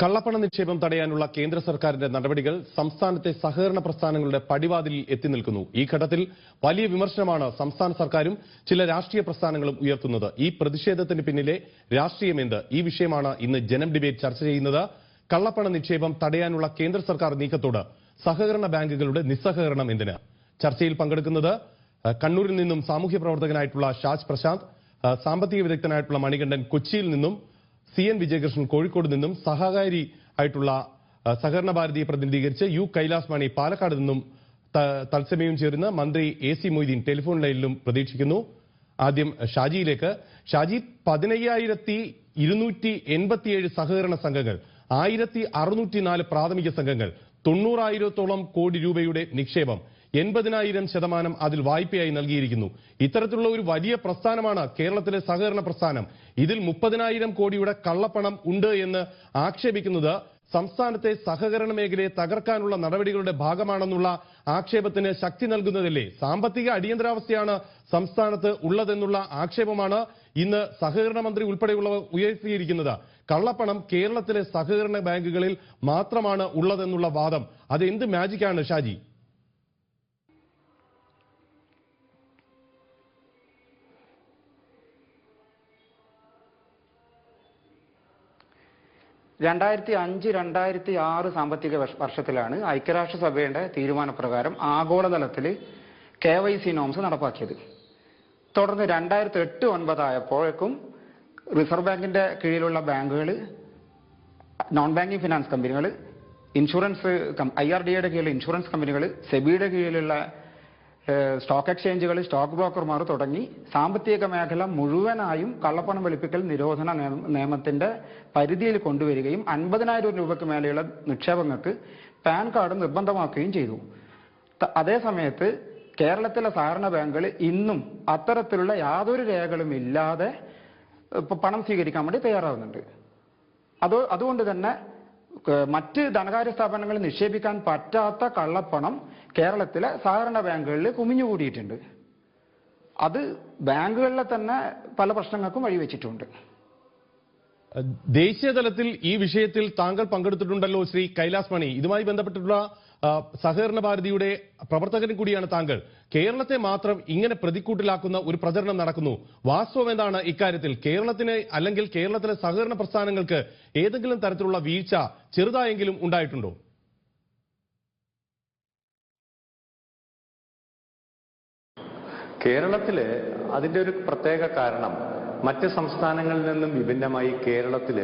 കള്ളപ്പണ നിക്ഷേപം തടയാനുള്ള കേന്ദ്ര സർക്കാരിന്റെ നടപടികൾ സംസ്ഥാനത്തെ സഹകരണ പ്രസ്ഥാനങ്ങളുടെ പടിവാതിലിൽ എത്തി നിൽക്കുന്നു. ഈ ഘട്ടത്തിൽ വലിയ വിമർശനമാണ് സംസ്ഥാന സർക്കാരും ചില രാഷ്ട്രീയ പ്രസ്ഥാനങ്ങളും ഉയർത്തുന്നത്. ഈ പ്രതിഷേധത്തിന് പിന്നിലെ രാഷ്ട്രീയമെന്ത് ഈ വിഷയമാണ് ഇന്ന് ജനം ഡിബേറ്റ് ചർച്ച ചെയ്യുന്നത്. കള്ളപ്പണ നിക്ഷേപം തടയാനുള്ള കേന്ദ്ര സർക്കാർ നീക്കത്തോട് സഹകരണ ബാങ്കുകളുടെ നിസ്സഹകരണം എന്തിന്? ചർച്ചയിൽ പങ്കെടുക്കുന്നത് കണ്ണൂരിൽ നിന്നും സാമൂഹ്യ പ്രവർത്തകനായിട്ടുള്ള ഷാജ് പ്രശാന്ത് സാമ്പത്തിക വിദഗ്ധനായിട്ടുള്ള മണികണ്ഠൻ കൊച്ചിയിൽ നിന്നും സി എൻ വിജയകൃഷ്ണൻ കോഴിക്കോട് നിന്നും സഹകാരി ആയിട്ടുള്ള സഹകരണ ഭാരതിയെ പ്രതിനിധീകരിച്ച് യു കൈലാസ് മണി പാലക്കാട് നിന്നും തത്സമയം ചേരുന്ന മന്ത്രി എ സി മൊയ്തീൻ ടെലിഫോൺ ലൈനിലും പ്രതീക്ഷിക്കുന്നു. ആദ്യം ഷാജിയിലേക്ക്. ഷാജി പതിനയ്യായിരത്തി ഇരുന്നൂറ്റി എൺപത്തിയേഴ് സഹകരണ സംഘങ്ങൾ ആയിരത്തി അറുന്നൂറ്റി നാല് പ്രാഥമിക സംഘങ്ങൾ തൊണ്ണൂറായിരത്തോളം കോടി രൂപയുടെ നിക്ഷേപം എൺപതിനായിരം ശതമാനം അതിൽ വായ്പയായി നൽകിയിരിക്കുന്നു. ഇത്തരത്തിലുള്ള ഒരു വലിയ പ്രസ്ഥാനമാണ് കേരളത്തിലെ സഹകരണ പ്രസ്ഥാനം. ഇതിൽ മുപ്പതിനായിരം കോടിയുടെ കള്ളപ്പണം ഉണ്ട് എന്ന് ആക്ഷേപിക്കുന്നത് സംസ്ഥാനത്തെ സഹകരണ മേഖലയെ തകർക്കാനുള്ള നടപടികളുടെ ഭാഗമാണെന്നുള്ള ആക്ഷേപത്തിന് ശക്തി നൽകുന്നതല്ലേ? സാമ്പത്തിക അടിയന്തരാവസ്ഥയാണ് സംസ്ഥാനത്ത് ഉള്ളതെന്നുള്ള ആക്ഷേപമാണ് ഇന്ന് സഹകരണ മന്ത്രി ഉൾപ്പെടെയുള്ളവർ ഉയർത്തിയിരിക്കുന്നത്. കള്ളപ്പണം കേരളത്തിലെ സഹകരണ ബാങ്കുകളിൽ മാത്രമാണ് ഉള്ളതെന്നുള്ള വാദം. അത് എന്ത് മാജിക്കാണ് ഷാജി? രണ്ടായിരത്തി അഞ്ച് രണ്ടായിരത്തി ആറ് സാമ്പത്തിക വർഷ- വർഷത്തിലാണ് ഐക്യരാഷ്ട്രസഭയുടെ തീരുമാനപ്രകാരം ആഗോളതലത്തിൽ കെ വൈ സി നോംസ് നടപ്പാക്കിയത്. തുടർന്ന് രണ്ടായിരത്തി എട്ട് ഒൻപതായപ്പോഴേക്കും റിസർവ് ബാങ്കിന്റെ കീഴിലുള്ള ബാങ്കുകൾ നോൺ ബാങ്കിങ് ഫിനാൻസ് കമ്പനികൾ ഇൻഷുറൻസ് ഐ ആർ ഡിയുടെ കീഴിലുള്ള ഇൻഷുറൻസ് കമ്പനികൾ സെബിയുടെ കീഴിലുള്ള സ്റ്റോക്ക് എക്സ്ചേഞ്ചുകൾ സ്റ്റോക്ക് ബ്രോക്കർമാർ തുടങ്ങി സാമ്പത്തിക മേഖല മുഴുവനായും കള്ളപ്പണം വെളുപ്പിക്കൽ നിരോധന നിയമത്തിന്റെ പരിധിയിൽ കൊണ്ടുവരികയും അൻപതിനായിരം രൂപയ്ക്ക് മേലെയുള്ള നിക്ഷേപങ്ങൾക്ക് പാൻ കാർഡ് നിർബന്ധമാക്കുകയും ചെയ്തു. അതേ സമയത്ത് കേരളത്തിലെ സഹകരണ ബാങ്കുകൾ ഇന്നും അത്തരത്തിലുള്ള യാതൊരു രേഖകളും ഇല്ലാതെ പണം സ്വീകരിക്കാൻ വേണ്ടി തയ്യാറാവുന്നുണ്ട്. അത് അതുകൊണ്ട് തന്നെ മറ്റ് ധനകാര്യ സ്ഥാപനങ്ങളിൽ നിക്ഷേപിക്കാൻ പറ്റാത്ത കള്ളപ്പണം കേരളത്തിലെ സഹകരണ ബാങ്കുകളിൽ കുമിഞ്ഞുകൂടിയിട്ടുണ്ട്. അത് ബാങ്കുകളിലെ തന്നെ പല പ്രശ്നങ്ങൾക്കും വഴിവെച്ചിട്ടുണ്ട് ദേശീയ തലത്തിൽ ഈ വിഷയത്തിൽ താങ്കൾ പങ്കെടുത്തിട്ടുണ്ടല്ലോ ശ്രീ കൈലാസ് മണി. ഇതുമായി ബന്ധപ്പെട്ടിട്ടുള്ള സഹകരണ ഭാരതിയുടെ പ്രവർത്തകനും കൂടിയാണ് താങ്കൾ. കേരളത്തെ മാത്രം ഇങ്ങനെ പ്രതിക്കൂട്ടിലാക്കുന്ന ഒരു പ്രചരണം നടക്കുന്നു. വാസ്തവം എന്താണ് ഇക്കാര്യത്തിൽ? കേരളത്തിന് അല്ലെങ്കിൽ കേരളത്തിലെ സഹകരണ പ്രസ്ഥാനങ്ങൾക്ക് ഏതെങ്കിലും തരത്തിലുള്ള വീഴ്ച ചെറുതായെങ്കിലും ഉണ്ടായിട്ടുണ്ടോ? കേരളത്തിൽ അതിന്റെ ഒരു പ്രത്യേക കാരണം മറ്റ് സംസ്ഥാനങ്ങളിൽ നിന്നും വിഭിന്നമായി കേരളത്തിൽ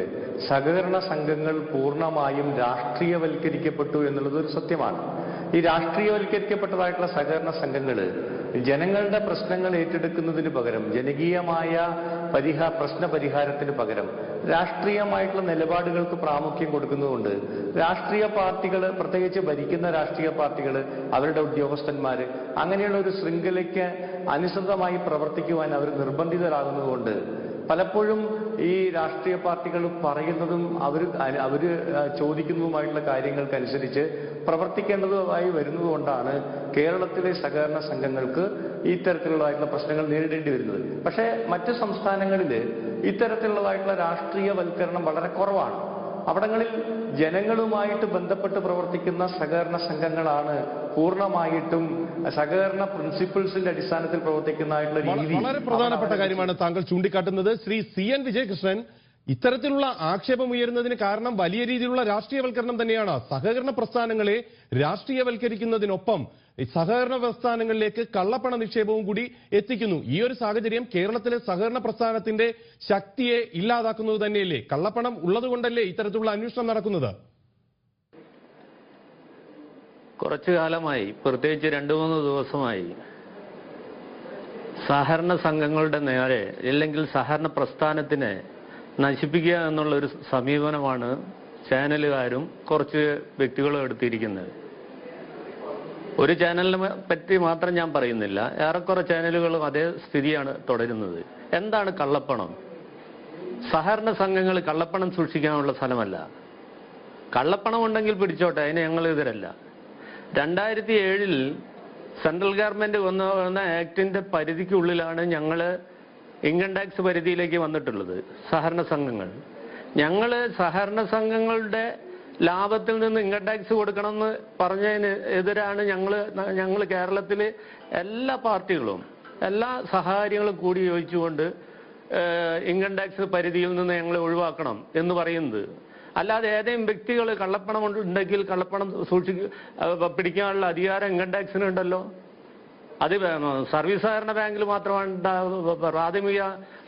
സഹകരണ സംഘങ്ങൾ പൂർണമായും രാഷ്ട്രീയവൽക്കരിക്കപ്പെട്ടു എന്നുള്ളത് ഒരു സത്യമാണ്. ഈ രാഷ്ട്രീയവൽക്കരിക്കപ്പെട്ടതായിട്ടുള്ള സഹകരണ സംഘങ്ങൾ ജനങ്ങളുടെ പ്രശ്നങ്ങൾ ഏറ്റെടുക്കുന്നതിന് പകരം ജനകീയമായ പരിഹാ പ്രശ്ന പരിഹാരത്തിന് പകരം രാഷ്ട്രീയമായിട്ടുള്ള നിലപാടുകൾക്ക് പ്രാമുഖ്യം കൊടുക്കുന്നതുകൊണ്ട് രാഷ്ട്രീയ പാർട്ടികൾ പ്രത്യേകിച്ച് ഭരിക്കുന്ന രാഷ്ട്രീയ പാർട്ടികൾ അവരുടെ ഉദ്യോഗസ്ഥന്മാർ അങ്ങനെയുള്ള ഒരു ശൃംഖലയ്ക്ക് അനുസൃതമായി പ്രവർത്തിക്കുവാൻ അവർ നിർബന്ധിതരാകുന്നതുകൊണ്ട് പലപ്പോഴും ഈ രാഷ്ട്രീയ പാർട്ടികൾ പറയുന്നതും അവർ അവർ ചോദിക്കുന്നതുമായിട്ടുള്ള കാര്യങ്ങൾക്കനുസരിച്ച് പ്രവർത്തിക്കേണ്ടതുമായി വരുന്നതുകൊണ്ടാണ് കേരളത്തിലെ സഹകരണ സംഘങ്ങൾക്ക് ഇത്തരത്തിലുള്ളതായിട്ടുള്ള പ്രശ്നങ്ങൾ നേരിടേണ്ടി വരുന്നത്. പക്ഷേ മറ്റ് സംസ്ഥാനങ്ങളിൽ ഇത്തരത്തിലുള്ളതായിട്ടുള്ള രാഷ്ട്രീയവൽക്കരണം വളരെ കുറവാണ്. അവിടങ്ങളിൽ ജനങ്ങളുമായിട്ട് ബന്ധപ്പെട്ട് പ്രവർത്തിക്കുന്ന സഹകരണ സംഘങ്ങളാണ് പൂർണമായിട്ടും സഹകരണ പ്രിൻസിപ്പിൾസിന്റെ അടിസ്ഥാനത്തിൽ പ്രവർത്തിക്കുന്നതായിട്ടുള്ള രീതി. വളരെ പ്രധാനപ്പെട്ട കാര്യമാണ് താങ്കൾ ചൂണ്ടിക്കാട്ടുന്നത്. ശ്രീ സി എൻ വിജയകൃഷ്ണൻ ഇത്തരത്തിലുള്ള ആക്ഷേപം ഉയരുന്നതിന് കാരണം വലിയ രീതിയിലുള്ള രാഷ്ട്രീയവൽക്കരണം തന്നെയാണ്. സഹകരണ പ്രസ്ഥാനങ്ങളെ രാഷ്ട്രീയവൽക്കരിക്കുന്നതിനൊപ്പം സഹകരണ പ്രസ്ഥാനങ്ങളിലേക്ക് കള്ളപ്പണ നിക്ഷേപവും കൂടി എത്തിക്കുന്നു. ഈ ഒരു സാഹചര്യം കേരളത്തിലെ സഹകരണ പ്രസ്ഥാനത്തിന്റെ ശക്തിയെ ഇല്ലാതാക്കുന്നത് തന്നെയല്ലേ? കള്ളപ്പണം ഉള്ളതുകൊണ്ടല്ലേ ഇത്തരത്തിലുള്ള അന്വേഷണം നടക്കുന്നത്? കുറച്ചു കാലമായി പ്രത്യേകിച്ച് രണ്ടു മൂന്ന് ദിവസമായി സഹകരണ സംഘങ്ങളുടെ നേരെ അല്ലെങ്കിൽ സഹകരണ പ്രസ്ഥാനത്തിനെ നശിപ്പിക്കുക എന്നുള്ള ഒരു സമീപനമാണ് ചാനലുകാരും കുറച്ച് വ്യക്തികളും എടുത്തിരിക്കുന്നത്. ഒരു ചാനലിനെ പറ്റി മാത്രം ഞാൻ പറയുന്നില്ല. ഏറെക്കുറെ ചാനലുകളും അതേ സ്ഥിതിയാണ് തുടരുന്നത്. എന്താണ് കള്ളപ്പണം? സഹകരണ സംഘങ്ങൾ കള്ളപ്പണം സൂക്ഷിക്കാനുള്ള സ്ഥലമല്ല. കള്ളപ്പണം ഉണ്ടെങ്കിൽ പിടിച്ചോട്ടെ അതിന് ഞങ്ങൾ എതിരല്ല രണ്ടായിരത്തി ഏഴിൽ സെൻട്രൽ ഗവൺമെന്റ് വന്ന വന്ന ആക്ടിന്റെ പരിധിക്കുള്ളിലാണ് ഞങ്ങൾ ഇൻകം ടാക്സ് പരിധിയിലേക്ക് വന്നിട്ടുള്ളത് സഹകരണ സംഘങ്ങൾ. ഞങ്ങൾ സഹകരണ സംഘങ്ങളുടെ ലാഭത്തിൽ നിന്ന് ഇൻകം ടാക്സ് കൊടുക്കണമെന്ന് പറഞ്ഞതിന് എതിരാണ് ഞങ്ങൾ ഞങ്ങൾ കേരളത്തിലെ എല്ലാ പാർട്ടികളും എല്ലാ സഹകാര്യങ്ങളും കൂടി യോജിച്ചുകൊണ്ട് ഇൻകം ടാക്സ് പരിധിയിൽ നിന്ന് ഞങ്ങൾ ഒഴിവാക്കണം എന്ന് പറയുന്നത്. അല്ലാതെ ഏതെങ്കിലും വ്യക്തികൾ കള്ളപ്പണം ഉണ്ടെങ്കിൽ കള്ളപ്പണം സൂക്ഷി പിടിക്കാനുള്ള അധികാരം ഇൻകം ടാക്സിന് ഉണ്ടല്ലോ? അത് സർവീസ് സഹകരണ ബാങ്കിൽ മാത്രം വേണ്ട പ്രാഥമിക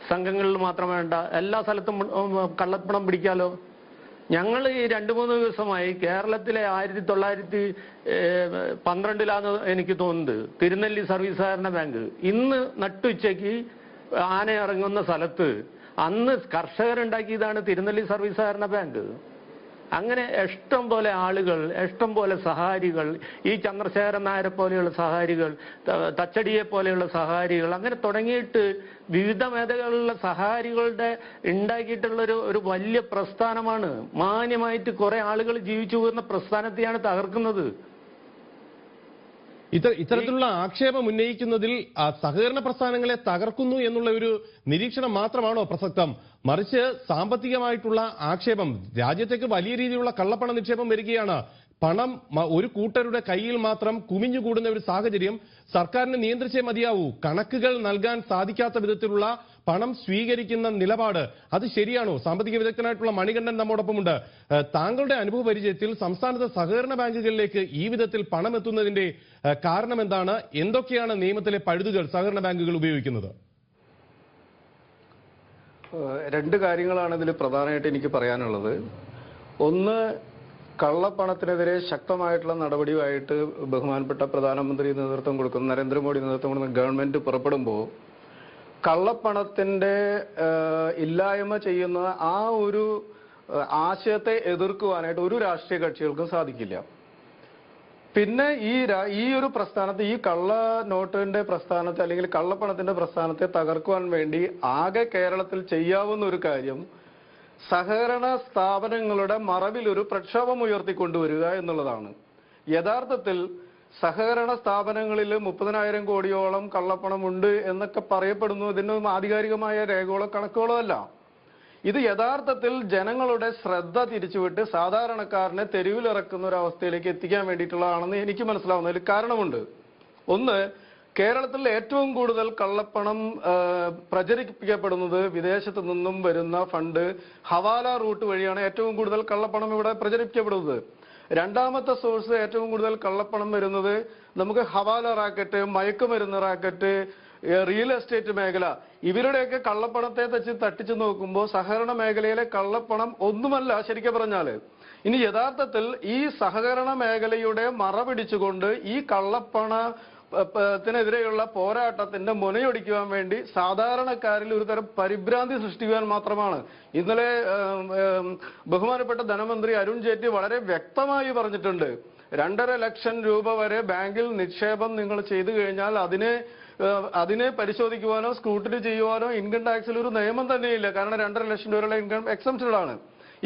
സംഘങ്ങളിൽ മാത്രം വേണ്ട എല്ലാ സ്ഥലത്തും കള്ളപ്പണം പിടിക്കാലോ? ഞങ്ങൾ ഈ രണ്ടു മൂന്ന് ദിവസമായി കേരളത്തിലെ ആയിരത്തി തൊള്ളായിരത്തി പന്ത്രണ്ടിലാന്ന് എനിക്ക് തോന്നുന്നത് തിരുനെല്ലി സർവീസ് ബാങ്ക്. ഇന്ന് നട്ടുച്ചയ്ക്ക് ആന ഇറങ്ങുന്ന സ്ഥലത്ത് അന്ന് കർഷകരുണ്ടാക്കിയതാണ് തിരുനെല്ലി സർവീസ് ബാങ്ക്. അങ്ങനെ ഇഷ്ടം പോലെ ആളുകൾ ഇഷ്ടം പോലെ സഹാരികൾ ഈ ചന്ദ്രശേഖരൻ നായരെ പോലെയുള്ള സഹാരികൾ തച്ചടിയെ പോലെയുള്ള സഹാരികൾ അങ്ങനെ തുടങ്ങിയിട്ട് വിവിധ മേഖലകളിലുള്ള സഹാരികളുടെ ഉണ്ടാക്കിയിട്ടുള്ള ഒരു ഒരു വലിയ പ്രസ്ഥാനമാണ്. മാന്യമായിട്ട് കുറെ ആളുകൾ ജീവിച്ചു പോകുന്ന പ്രസ്ഥാനത്തെയാണ് തകർക്കുന്നത്. ഇത്ത ഇത്തരത്തിലുള്ള ആക്ഷേപം ഉന്നയിക്കുന്നതിൽ സഹകരണ പ്രസ്ഥാനങ്ങളെ തകർക്കുന്നു എന്നുള്ള ഒരു നിരീക്ഷണം മാത്രമാണോ പ്രസക്തം? മറിച്ച് സാമ്പത്തികമായിട്ടുള്ള ആക്ഷേപം രാജ്യത്തേക്ക് വലിയ രീതിയിലുള്ള കള്ളപ്പണ നിക്ഷേപം വരികയാണ്. പണം ഒരു കൂട്ടരുടെ കയ്യിൽ മാത്രം കുമിഞ്ഞുകൂടുന്ന ഒരു സാഹചര്യം സർക്കാരിന് നിയന്ത്രിച്ചേ മതിയാവൂ. കണക്കുകൾ നൽകാൻ സാധിക്കാത്ത വിധത്തിലുള്ള പണം സ്വീകരിക്കുന്ന നിലപാട്. അത് ശരിയാണോ? സാമ്പത്തിക വിദഗ്ധനായിട്ടുള്ള മണികണ്ഠൻ നമ്മോടൊപ്പമുണ്ട്. താങ്കളുടെ അനുഭവ പരിചയത്തിൽ സംസ്ഥാനത്തെ സഹകരണ ബാങ്കുകളിലേക്ക് ഈ വിധത്തിൽ പണം എത്തുന്നതിന്റെ കാരണം എന്താണ്? എന്തൊക്കെയാണ് നിയമത്തിലെ പഴുതുകൾ സഹകരണ ബാങ്കുകൾ ഉപയോഗിക്കുന്നത്? രണ്ട് കാര്യങ്ങളാണ് ഇതിൽ പ്രധാനമായിട്ട് എനിക്ക് പറയാനുള്ളത്. ഒന്ന് കള്ളപ്പണത്തിനെതിരെ ശക്തമായിട്ടുള്ള നടപടിയുമായിട്ട് ബഹുമാനപ്പെട്ട പ്രധാനമന്ത്രി നേതൃത്വം കൊടുക്കുന്ന നരേന്ദ്രമോദി നേതൃത്വം കൊടുക്കുന്ന ഗവൺമെന്റ് പുറപ്പെടുമ്പോൾ കള്ളപ്പണത്തിന്റെ ഇല്ലായ്മ ചെയ്യുന്ന ആ ഒരു ആശയത്തെ എതിർക്കുവാനായിട്ട് ഒരു രാഷ്ട്രീയ കക്ഷികൾക്കും സാധിക്കില്ല. പിന്നെ ഈ ഈ ഒരു പ്രസ്ഥാനത്തെ ഈ കള്ള നോട്ടിന്റെ പ്രസ്ഥാനത്തെ അല്ലെങ്കിൽ കള്ളപ്പണത്തിന്റെ പ്രസ്ഥാനത്തെ തകർക്കുവാൻ വേണ്ടി ആകെ കേരളത്തിൽ ചെയ്യാവുന്ന ഒരു കാര്യം സഹകരണ സ്ഥാപനങ്ങളുടെ മറവിൽ ഒരു പ്രക്ഷോഭം ഉയർത്തിക്കൊണ്ടുവരിക എന്നുള്ളതാണ്. യഥാർത്ഥത്തിൽ സഹകരണ സ്ഥാപനങ്ങളിൽ മുപ്പതിനായിരം കോടിയോളം കള്ളപ്പണമുണ്ട് എന്നൊക്കെ പറയപ്പെടുന്നു. ഇതിനൊന്നും ആധികാരികമായ രേഖകളോ കണക്കുകളോ അല്ല. ഇത് യഥാർത്ഥത്തിൽ ജനങ്ങളുടെ ശ്രദ്ധ തിരിച്ചുവിട്ട് സാധാരണക്കാരനെ തെരുവിലിറക്കുന്ന ഒരു അവസ്ഥയിലേക്ക് എത്തിക്കാൻ വേണ്ടിയിട്ടുള്ളതാണെന്ന് എനിക്ക് മനസ്സിലാവുന്നതിൽ കാരണമുണ്ട്. ഒന്ന് കേരളത്തിൽ ഏറ്റവും കൂടുതൽ കള്ളപ്പണം പ്രചരിപ്പിക്കപ്പെടുന്നത് വിദേശത്തു നിന്നും വരുന്ന ഫണ്ട് ഹവാല റൂട്ട് വഴിയാണ് ഏറ്റവും കൂടുതൽ കള്ളപ്പണം ഇവിടെ പ്രചരിപ്പിക്കപ്പെടുന്നത്. രണ്ടാമത്തെ സോഴ്സ് ഏറ്റവും കൂടുതൽ കള്ളപ്പണം വരുന്നത് നമുക്ക് ഹവാല റാക്കറ്റ് മയക്കുമരുന്ന് റാക്കറ്റ് റിയൽ എസ്റ്റേറ്റ് മേഖല. ഇവരുടെയൊക്കെ കള്ളപ്പണത്തെ തച്ച് തട്ടിച്ചു നോക്കുമ്പോൾ സഹകരണ മേഖലയിലെ കള്ളപ്പണം ഒന്നുമല്ല ശരിക്കും പറഞ്ഞാൽ ഇനി യഥാർത്ഥത്തിൽ ഈ സഹകരണ മേഖലയുടെ മറ പിടിച്ചുകൊണ്ട് ഈ കള്ളപ്പണ ത്തിനെതിരെയുള്ള പോരാട്ടത്തിന്റെ മുനയൊടിക്കുവാൻ വേണ്ടി സാധാരണക്കാരിൽ ഒരു തരം പരിഭ്രാന്തി സൃഷ്ടിക്കുവാൻ മാത്രമാണ്. ഇന്നലെ ബഹുമാനപ്പെട്ട ധനമന്ത്രി അരുൺ ജെയ്റ്റ്ലി വളരെ വ്യക്തമായി പറഞ്ഞിട്ടുണ്ട്. രണ്ടര ലക്ഷം രൂപ വരെ ബാങ്കിൽ നിക്ഷേപം നിങ്ങൾ ചെയ്തു കഴിഞ്ഞാൽ അതിനെ അതിനെ പരിശോധിക്കുവാനോ സ്ക്രൂട്ടിനി ചെയ്യുവാനോ ഇൻകം ടാക്സിൽ ഒരു നിയമം തന്നെയില്ല. കാരണം രണ്ടര ലക്ഷം രൂപയുള്ള ഇൻകം എക്സംഷനാണ്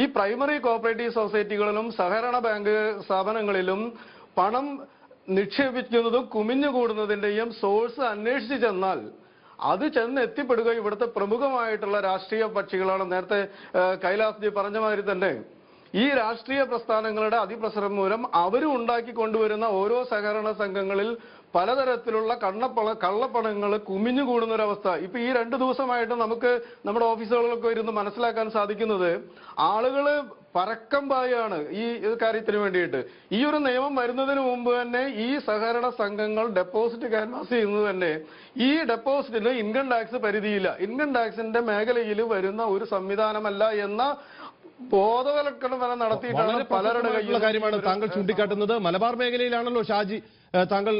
ഈ പ്രൈമറി കോപ്പറേറ്റീവ് സൊസൈറ്റികളിലും സഹകരണ ബാങ്ക് സ്ഥാപനങ്ങളിലും പണം നിക്ഷേപിക്കുന്നതും കുമിഞ്ഞുകൂടുന്നതിന്റെയും സോഴ്സ് അന്വേഷിച്ച് ചെന്നാൽ അത് ചെന്ന് എത്തിപ്പെടുക ഇവിടുത്തെ പ്രമുഖമായിട്ടുള്ള രാഷ്ട്രീയ കക്ഷികളാണ് നേരത്തെ കൈലാസ്ജി കൈലാസ് പറഞ്ഞ മാതിരി തന്നെ ഈ രാഷ്ട്രീയ പ്രസ്ഥാനങ്ങളുടെ അതിപ്രസരം മൂലം അവരും ഉണ്ടാക്കി കൊണ്ടുവരുന്ന ഓരോ സഹകരണ സംഘങ്ങളിൽ പലതരത്തിലുള്ള കണ്ണപ്പള കള്ളപ്പണങ്ങൾ കുമിഞ്ഞുകൂടുന്ന ഒരവസ്ഥ ഇപ്പൊ ഈ രണ്ടു ദിവസമായിട്ട് നമുക്ക് നമ്മുടെ ഓഫീസുകളിലൊക്കെ ഇരുന്ന് മനസ്സിലാക്കാൻ സാധിക്കുന്നത് ആളുകൾ പരക്കം പായാണ് ഈ കാര്യത്തിന് വേണ്ടിയിട്ട്. ഈ ഒരു നിയമം വരുന്നതിന് മുമ്പ് തന്നെ ഈ സഹകരണ സംഘങ്ങൾ ഡെപ്പോസിറ്റ് ക്യാൻവാസ് ചെയ്യുന്നത് തന്നെ ഈ ഡെപ്പോസിറ്റിന് ഇൻകം ടാക്സ് പരിധിയില്ല. ഇൻകം ടാക്സിന്റെ മേഖലയിൽ വരുന്ന ഒരു സംവിധാനമല്ല എന്ന ബോധവൽക്കരണം നടത്തിയിട്ടാണ് പലരുടെ കയ്യിലുള്ള കാര്യമാണ് താങ്കൾ ചൂണ്ടിക്കാട്ടുന്നത്. മലബാർ മേഖലയിലാണല്ലോ ഷാജി താങ്കൾ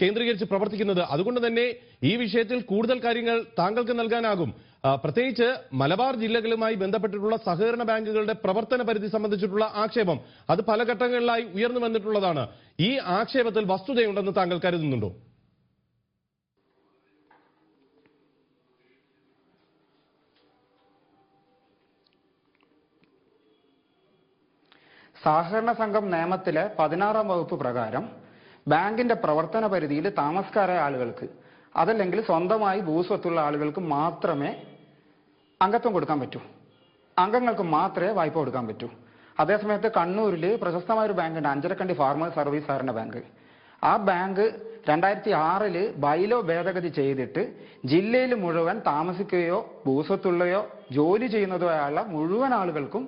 കേന്ദ്രീകരിച്ച് പ്രവർത്തിക്കുന്നത്. അതുകൊണ്ട് തന്നെ ഈ വിഷയത്തിൽ കൂടുതൽ കാര്യങ്ങൾ താങ്കൾക്ക് നൽകാനാകും. പ്രത്യേകിച്ച് മലബാർ ജില്ലകളുമായി ബന്ധപ്പെട്ടിട്ടുള്ള സഹകരണ ബാങ്കുകളുടെ പ്രവർത്തന പരിധി സംബന്ധിച്ചിട്ടുള്ള ആക്ഷേപം അത് പല ഘട്ടങ്ങളിലായി ഉയർന്നു വന്നിട്ടുള്ളതാണ്. ഈ ആക്ഷേപത്തിൽ വസ്തുതയുണ്ടെന്ന് താങ്കൾ കരുതുന്നുണ്ടോ? സഹകരണ സംഘം നിയമത്തിലെ പതിനാറാം വകുപ്പ് പ്രകാരം ബാങ്കിന്റെ പ്രവർത്തന പരിധിയിൽ താമസക്കാരായ ആളുകൾക്ക് അതല്ലെങ്കിൽ സ്വന്തമായി ഭൂസ്വത്തുള്ള ആളുകൾക്ക് മാത്രമേ അംഗത്വം കൊടുക്കാൻ പറ്റൂ. അംഗങ്ങൾക്ക് മാത്രമേ വായ്പ കൊടുക്കാൻ പറ്റൂ. അതേസമയത്ത് കണ്ണൂരിൽ പ്രശസ്തമായ ഒരു ബാങ്കുണ്ട് അഞ്ചരക്കണ്ടി ഫാർമേഴ്സ് സർവീസ് സഹകരണ ബാങ്ക്. ആ ബാങ്ക് രണ്ടായിരത്തി ആറിൽ ബൈലോ ഭേദഗതി ചെയ്തിട്ട് ജില്ലയിൽ മുഴുവൻ താമസിക്കുകയോ ഭൂസ്വത്തുള്ളയോ ജോലി ചെയ്യുന്നതോ ആയുള്ള മുഴുവൻ ആളുകൾക്കും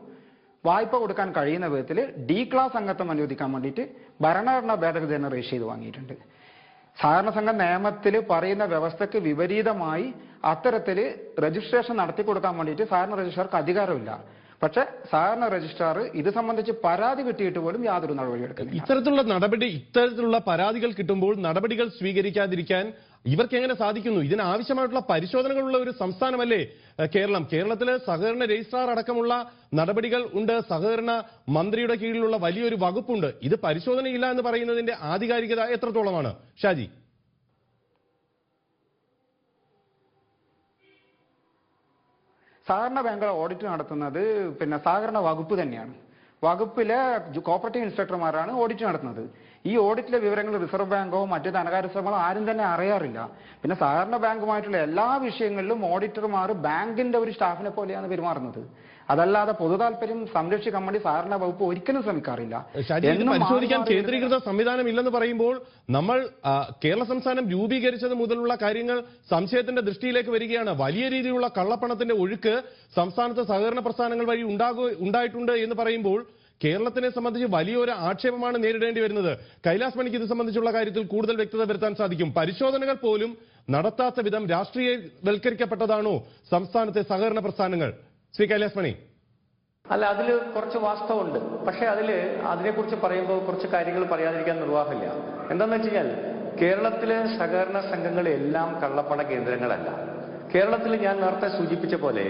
വായ്പ കൊടുക്കാൻ കഴിയുന്ന വിധത്തിൽ ഡി ക്ലാസ് അംഗത്വം അനുവദിക്കാൻ വേണ്ടിയിട്ട് ഭരണഘടനാ ഭേദഗതി തന്നെ രജിസ്റ്റർ ചെയ്ത് വാങ്ങിയിട്ടുണ്ട്. സഹകരണ സംഘ നിയമത്തിൽ പറയുന്ന വ്യവസ്ഥയ്ക്ക് വിപരീതമായി അത്തരത്തിൽ രജിസ്ട്രേഷൻ നടത്തി കൊടുക്കാൻ വേണ്ടിയിട്ട് സഹകരണ രജിസ്ട്രാർക്ക് അധികാരമില്ല. പക്ഷെ സഹകരണ രജിസ്ട്രാർ ഇത് സംബന്ധിച്ച് പരാതി കിട്ടിയിട്ട് പോലും യാതൊരു നടപടി എടുക്കുന്നില്ല. ഇത്തരത്തിലുള്ള നടപടി ഇത്തരത്തിലുള്ള പരാതികൾ കിട്ടുമ്പോൾ നടപടികൾ സ്വീകരിക്കാതിരിക്കാൻ ഇവർക്ക് എങ്ങനെ സാധിക്കുന്നു? ഇതിന് ആവശ്യമായിട്ടുള്ള പരിശോധനകളുള്ള ഒരു സംസ്ഥാനമല്ലേ കേരളം? കേരളത്തിലെ സഹകരണ രജിസ്ട്രാർ അടക്കമുള്ള നടപടികൾ ഉണ്ട്. സഹകരണ മന്ത്രിയുടെ കീഴിലുള്ള വലിയൊരു വകുപ്പുണ്ട്. ഇത് പരിശോധനയില്ല എന്ന് പറയുന്നതിന്റെ ആധികാരികത എത്രത്തോളമാണ്? ഷാജി. സഹകരണ ബാങ്കുകൾ ഓഡിറ്റ് നടത്തുന്നത് പിന്നെ സഹകരണ വകുപ്പ് തന്നെയാണ്. വകുപ്പിലെ കോപ്പറേറ്റീവ് ഇൻസ്പെക്ടർമാരാണ് ഓഡിറ്റ് നടത്തുന്നത്. ഈ ഓഡിറ്റിലെ വിവരങ്ങൾ റിസർവ് ബാങ്കോ മറ്റു ധനകാര്യ സ്ഥലങ്ങളോ ആരും തന്നെ അറിയാറില്ല. പിന്നെ സഹകരണ ബാങ്കുമായിട്ടുള്ള എല്ലാ വിഷയങ്ങളിലും ഓഡിറ്റർമാർ ബാങ്കിന്റെ ഒരു സ്റ്റാഫിനെ പോലെയാണ് പെരുമാറുന്നത്. അതല്ലാതെ പൊതു താല്പര്യം സംരക്ഷിക്കാൻ വേണ്ടി സഹകരണ വകുപ്പ് ഒരിക്കലും ശ്രമിക്കാറില്ല. പരിശോധിക്കാൻ കേന്ദ്രീകൃത സംവിധാനം ഇല്ലെന്ന് പറയുമ്പോൾ നമ്മൾ കേരള സംസ്ഥാനം രൂപീകരിച്ചത് മുതലുള്ള കാര്യങ്ങൾ സംശയത്തിന്റെ ദൃഷ്ടിയിലേക്ക് വരികയാണ്. വലിയ രീതിയിലുള്ള കള്ളപ്പണത്തിന്റെ ഒഴുക്ക് സംസ്ഥാനത്ത് സഹകരണ പ്രസ്ഥാനങ്ങൾ വഴി ഉണ്ടാകു ഉണ്ടായിട്ടുണ്ട് എന്ന് പറയുമ്പോൾ കേരളത്തിനെ സംബന്ധിച്ച് വലിയൊരു ആക്ഷേപമാണ് നേരിടേണ്ടി വരുന്നത്. കൈലാസ് മണിക്ക് ഇത് സംബന്ധിച്ചുള്ള കാര്യത്തിൽ കൂടുതൽ വ്യക്തത വരുത്താൻ സാധിക്കും. പരിശോധനകൾ പോലും നടത്താത്ത വിധം രാഷ്ട്രീയവൽക്കരിക്കപ്പെട്ടതാണോ സംസ്ഥാനത്തെ സഹകരണ പ്രസ്ഥാനങ്ങൾ? ശ്രീ കൈലാസ് മണി അല്ല അതിൽ കുറച്ച് വാസ്തവമുണ്ട്. പക്ഷെ അതിൽ അതിനെക്കുറിച്ച് പറയുമ്പോൾ കുറച്ച് കാര്യങ്ങൾ പറയാതിരിക്കാൻ നിർവാഹമില്ല. എന്താണെന്ന് വെച്ച് കഴിഞ്ഞാൽ കേരളത്തിലെ സഹകരണ സംഘങ്ങളെല്ലാം കള്ളപ്പണ കേന്ദ്രങ്ങളല്ല. കേരളത്തിൽ ഞാൻ നേരത്തെ സൂചിപ്പിച്ച പോലെ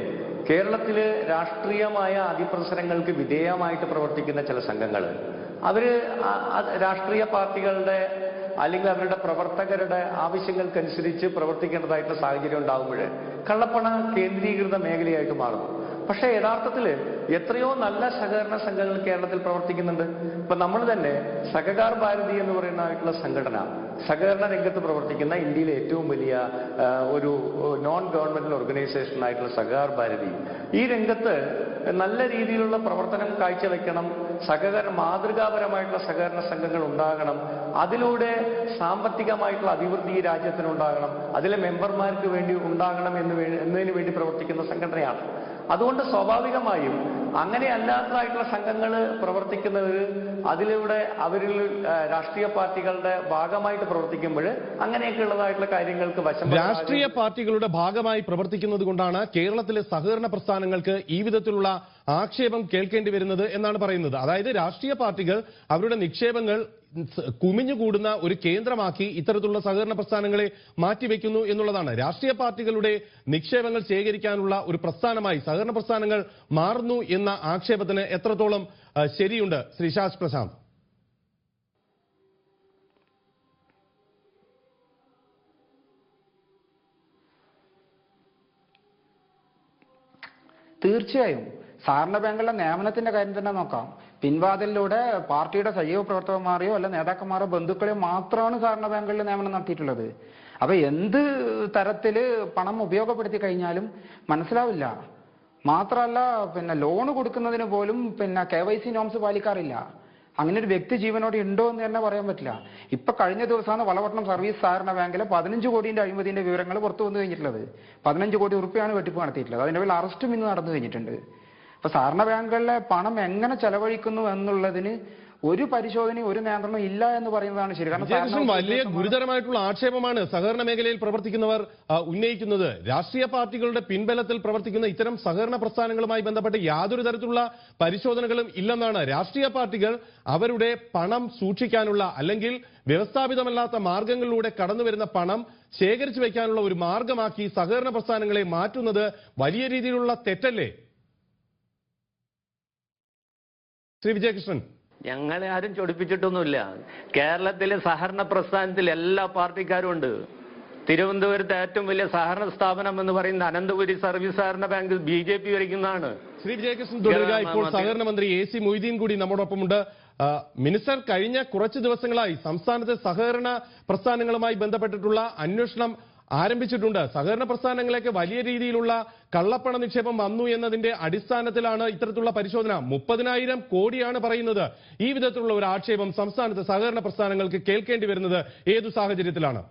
കേരളത്തിൽ രാഷ്ട്രീയമായ അതിപ്രസരങ്ങൾക്ക് വിധേയമായിട്ട് പ്രവർത്തിക്കുന്ന ചില സംഘങ്ങൾ ആ രാഷ്ട്രീയ പാർട്ടികളുടെ അല്ലെങ്കിൽ അവരുടെ പ്രവർത്തകരുടെ ആവശ്യങ്ങൾക്കനുസരിച്ച് പ്രവർത്തിക്കേണ്ടതായിട്ടുള്ള സാഹചര്യം ഉണ്ടാകുമ്പോൾ കള്ളപ്പണ കേന്ദ്രീകൃത മേഖലയായിട്ട് മാറുന്നു. പക്ഷേ യഥാർത്ഥത്തിൽ എത്രയോ നല്ല സഹകരണ സംഘങ്ങൾ കേരളത്തിൽ പ്രവർത്തിക്കുന്നുണ്ട്. ഇപ്പൊ നമ്മൾ തന്നെ സഹകാർ ഭാരതി എന്ന് പറയുന്നതായിട്ടുള്ള സംഘടന സഹകരണ രംഗത്ത് പ്രവർത്തിക്കുന്ന ഇന്ത്യയിലെ ഏറ്റവും വലിയ ഒരു നോൺ ഗവൺമെന്റൽ ഓർഗനൈസേഷൻ ആയിട്ടുള്ള സഹകാർ ഭാരതി. ഈ രംഗത്ത് നല്ല രീതിയിലുള്ള പ്രവർത്തനം കാഴ്ചവെക്കണം സഹകരണ മാതൃകാപരമായിട്ടുള്ള സഹകരണ സംഘങ്ങൾ ഉണ്ടാകണം അതിലൂടെ സാമ്പത്തികമായിട്ടുള്ള അഭിവൃദ്ധി ഈ രാജ്യത്തിനുണ്ടാകണം അതിലെ മെമ്പർമാർക്ക് വേണ്ടി ഉണ്ടാകണം എന്ന് എന്നതിന് വേണ്ടി പ്രവർത്തിക്കുന്ന സംഘടനയാണ്. അതുകൊണ്ട് സ്വാഭാവികമായും അങ്ങനെ അല്ലാത്തതായിട്ടുള്ള സംഘങ്ങൾ പ്രവർത്തിക്കുന്നവർ അതിലൂടെ അവരിൽ രാഷ്ട്രീയ പാർട്ടികളുടെ ഭാഗമായിട്ട് പ്രവർത്തിക്കുമ്പോൾ അങ്ങനെയൊക്കെയുള്ളതായിട്ടുള്ള കാര്യങ്ങൾക്ക് വശം രാഷ്ട്രീയ പാർട്ടികളുടെ ഭാഗമായി പ്രവർത്തിക്കുന്നത് കൊണ്ടാണ് കേരളത്തിലെ സഹകരണ പ്രസ്ഥാനങ്ങൾക്ക് ഈ വിധത്തിലുള്ള ആക്ഷേപം കേൾക്കേണ്ടി വരുന്നത് എന്നാണ് പറയുന്നത്. അതായത് രാഷ്ട്രീയ പാർട്ടികൾ അവരുടെ നിക്ഷേപങ്ങൾ കുമിഞ്ഞുകൂടുന്ന ഒരു കേന്ദ്രമാക്കി ഇത്തരത്തിലുള്ള സഹകരണ പ്രസ്ഥാനങ്ങളെ മാറ്റിവെക്കുന്നു എന്നുള്ളതാണ്. രാഷ്ട്രീയ പാർട്ടികളുടെ നിക്ഷേപങ്ങൾ ശേഖരിക്കാനുള്ള ഒരു പ്രസ്ഥാനമായി സഹകരണ പ്രസ്ഥാനങ്ങൾ മാറുന്നു എന്ന ആക്ഷേപത്തിന് എത്രത്തോളം ശരിയുണ്ട്? ശ്രീ ശാസ് പ്രശാന്ത്. തീർച്ചയായും. സഹകരണ ബാങ്കിലെ നിയമനത്തിന്റെ കാര്യം തന്നെ നോക്കാം. പിൻവാതിലിലൂടെ പാർട്ടിയുടെ സജീവ പ്രവർത്തകന്മാരെയോ അല്ല നേതാക്കന്മാരോ ബന്ധുക്കളെയോ മാത്രമാണ് സഹകരണ ബാങ്കുകളിൽ നിയമനം നടത്തിയിട്ടുള്ളത്. അപ്പൊ എന്ത് തരത്തിൽ പണം ഉപയോഗപ്പെടുത്തി കഴിഞ്ഞാലും മനസ്സിലാവില്ല. മാത്രമല്ല പിന്നെ ലോൺ കൊടുക്കുന്നതിന് പോലും പിന്നെ കെ വൈ സി നോംസ് പാലിക്കാറില്ല. അങ്ങനെ ഒരു വ്യക്തി ജീവനോട് ഉണ്ടോ എന്ന് തന്നെ പറയാൻ പറ്റില്ല. ഇപ്പൊ കഴിഞ്ഞ ദിവസമാണ് വളപട്ടണം സർവീസ് സഹകരണ ബാങ്കിലെ പതിനഞ്ച് കോടിന്റെ അഴിമതിന്റെ വിവരങ്ങൾ പുറത്തു വന്നു കഴിഞ്ഞിട്ടുള്ളത്. പതിനഞ്ച് കോടി ഉറുപ്പിയാണ് വെട്ടിപ്പ് നടത്തിയിട്ടുള്ളത്. അതിന്റെ പേരിൽ അറസ്റ്റും ഇന്ന് നടന്നു കഴിഞ്ഞിട്ടുണ്ട്. അപ്പൊ സഹകരണ ബാങ്കുകളിലെ പണം എങ്ങനെ ചെലവഴിക്കുന്നു എന്നുള്ളതിന് ഒരു പരിശോധനയും ഒരു നിയന്ത്രണം ഇല്ല എന്ന് പറയുന്നതാണ് ശരി. കാരണം വലിയ ഗുരുതരമായിട്ടുള്ള ആക്ഷേപമാണ് സഹകരണ മേഖലയിൽ പ്രവർത്തിക്കുന്നവർ ഉന്നയിക്കുന്നത്. രാഷ്ട്രീയ പാർട്ടികളുടെ പിൻബലത്തിൽ പ്രവർത്തിക്കുന്ന ഇത്തരം സഹകരണ പ്രസ്ഥാനങ്ങളുമായി ബന്ധപ്പെട്ട് യാതൊരു തരത്തിലുള്ള പരിശോധനകളും ഇല്ലെന്നാണ്. രാഷ്ട്രീയ പാർട്ടികൾ അവരുടെ പണം സൂക്ഷിക്കാനുള്ള അല്ലെങ്കിൽ വ്യവസ്ഥാപിതമല്ലാത്ത മാർഗങ്ങളിലൂടെ കടന്നുവരുന്ന പണം ശേഖരിച്ചു വയ്ക്കാനുള്ള ഒരു മാർഗമാക്കി സഹകരണ പ്രസ്ഥാനങ്ങളെ മാറ്റുന്നത് വലിയ രീതിയിലുള്ള തെറ്റല്ലേ? ശ്രീ വിജയകൃഷ്ണൻ. ഞങ്ങളെ ആരും ചൊടിപ്പിച്ചിട്ടൊന്നുമില്ല. കേരളത്തിലെ സഹകരണ പ്രസ്ഥാനത്തിൽ എല്ലാ പാർട്ടിക്കാരും ഉണ്ട്. തിരുവനന്തപുരത്തെ ഏറ്റവും വലിയ സഹകരണ സ്ഥാപനം എന്ന് പറയുന്ന അനന്തപുരി സർവീസ് സഹകരണ ബാങ്ക് ബി ജെ പി ഭരിക്കുന്നതാണ്. ശ്രീ വിജയകൃഷ്ണൻ തുടരുക. ഇപ്പോൾ സഹകരണ മന്ത്രി എ സി മൊയ്തീൻ കൂടി നമ്മോടൊപ്പമുണ്ട്. മിനിസ്റ്റർ കഴിഞ്ഞ കുറച്ച് ദിവസങ്ങളായി സംസ്ഥാനത്തെ സഹകരണ പ്രസ്ഥാനങ്ങളുമായി ബന്ധപ്പെട്ടിട്ടുള്ള അന്വേഷണം ആരംഭിച്ചിട്ടുണ്ട്. സഹകരണ പ്രസ്ഥാനങ്ങളിലേക്ക് വലിയ രീതിയിലുള്ള കള്ളപ്പണ നിക്ഷേപം വന്നു എന്നതിന്റെ അടിസ്ഥാനത്തിലാണ് ഇത്തരത്തിലുള്ള പരിശോധന. മുപ്പതിനായിരം കോടിയാണ് പറയുന്നത്. ഈ വിധത്തിലുള്ള ഒരു ആക്ഷേപം സംസ്ഥാനത്ത് സഹകരണ പ്രസ്ഥാനങ്ങൾക്ക് കേൾക്കേണ്ടി വരുന്നത് ഏതു സാഹചര്യത്തിലാണ്?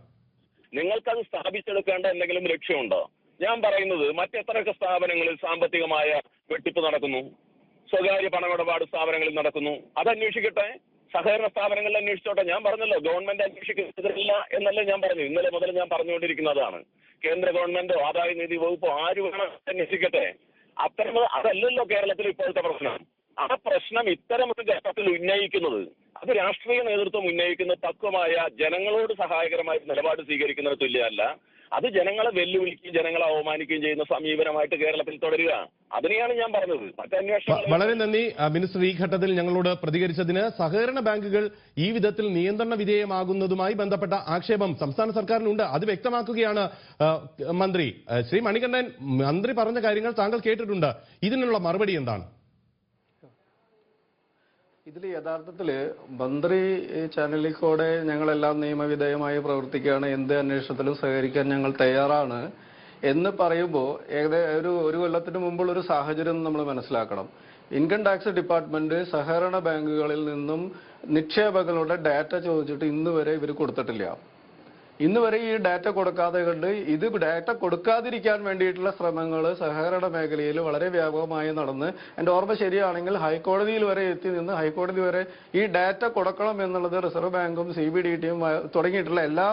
നിങ്ങൾക്കത് സ്ഥാപിച്ചെടുക്കേണ്ട എന്തെങ്കിലും ലക്ഷ്യമുണ്ടോ? ഞാൻ പറയുന്നത് മറ്റെത്രയൊക്കെ സ്ഥാപനങ്ങളിൽ സാമ്പത്തികമായ വെട്ടിപ്പ് നടക്കുന്നു? സ്വകാര്യ പണമിടപാട് സ്ഥാപനങ്ങളിൽ നടക്കുന്നു? അത് അന്വേഷിക്കട്ടെ സഹകരണ സ്ഥാപനങ്ങളിൽ അന്വേഷിച്ചോട്ടെ. ഞാൻ പറഞ്ഞല്ലോ ഗവൺമെന്റ് അന്വേഷിക്കുന്നില്ല എന്നല്ലേ ഞാൻ പറഞ്ഞു. ഇന്നലെ മുതൽ ഞാൻ പറഞ്ഞുകൊണ്ടിരിക്കുന്നതാണ്. കേന്ദ്ര ഗവൺമെന്റോ ആദായ നികുതി വകുപ്പോ ആര് വേണം അന്വേഷിക്കട്ടെ? അത്തരം അതല്ലല്ലോ കേരളത്തിൽ ഇപ്പോഴത്തെ പ്രശ്നം. ആ പ്രശ്നം ഇത്തരമൊരു ഘട്ടത്തിൽ ഉന്നയിക്കുന്നത്. അത് രാഷ്ട്രീയ നേതൃത്വം ഉന്നയിക്കുന്ന പക്വമായ ജനങ്ങളോട് സഹായകരമായ നിലപാട് സ്വീകരിക്കുന്നതിന് തുല്യമല്ല. അത് ജനങ്ങളെ വെല്ലുവിളിക്കുകയും ജനങ്ങളെ അവമാനിക്കുകയും ചെയ്യുന്ന സമീപനമായിട്ട് കേരളത്തിൽ തുടരുക. അതിനെയാണ് ഞാൻ പറഞ്ഞത്. മറ്റന്വേഷണം വളരെ നന്ദി മിനിസ്റ്റർ ഈ ഘട്ടത്തിൽ ഞങ്ങളോട് പ്രതികരിച്ചതിന് സഹകരണ ബാങ്കുകൾ ഈ വിധത്തിൽ നിയന്ത്രണ വിധേയമാകുന്നതുമായി ബന്ധപ്പെട്ട ആക്ഷേപം സംസ്ഥാന സർക്കാരിനുണ്ട്. അത് വ്യക്തമാക്കുകയാണ് മന്ത്രി. ശ്രീ മണികണ്ഠൻ മന്ത്രി പറഞ്ഞ കാര്യങ്ങൾ താങ്കൾ കേട്ടിട്ടുണ്ട്. ഇതിനുള്ള മറുപടി എന്താണ്? ഇതിൽ യഥാർത്ഥത്തിൽ മന്ത്രി ചാനലിൽ കൂടെ ഞങ്ങളെല്ലാം നിയമവിധേയമായി പ്രവർത്തിക്കുകയാണ് എന്ത് അന്വേഷണത്തിലും സഹകരിക്കാൻ ഞങ്ങൾ തയ്യാറാണ് എന്ന് പറയുമ്പോൾ ഏകദേശം ഒരു ഒരു കൊല്ലത്തിന് മുമ്പുള്ള ഒരു സാഹചര്യം നമ്മൾ മനസ്സിലാക്കണം. ഇൻകം ടാക്സ് ഡിപ്പാർട്ട്മെന്റ് സഹകരണ ബാങ്കുകളിൽ നിന്നും നിക്ഷേപങ്ങളുടെ ഡാറ്റ ചോദിച്ചിട്ട് ഇന്ന് വരെ ഇവർ കൊടുത്തിട്ടില്ല. ഇന്ന് വരെ ഈ ഡാറ്റ കൊടുക്കാതെ കണ്ട് ഇത് ഡാറ്റ കൊടുക്കാതിരിക്കാൻ വേണ്ടിയിട്ടുള്ള ശ്രമങ്ങൾ സഹകരണ മേഖലയിൽ വളരെ വ്യാപകമായി നടന്ന് എന്റെ ഓർമ്മ ശരിയാണെങ്കിൽ ഹൈക്കോടതിയിൽ വരെ എത്തി നിന്ന് ഹൈക്കോടതി വരെ ഈ ഡാറ്റ കൊടുക്കണം എന്നുള്ളത് റിസർവ് ബാങ്കും സി ബി ഡി ടിയും തുടങ്ങിയിട്ടുള്ള എല്ലാ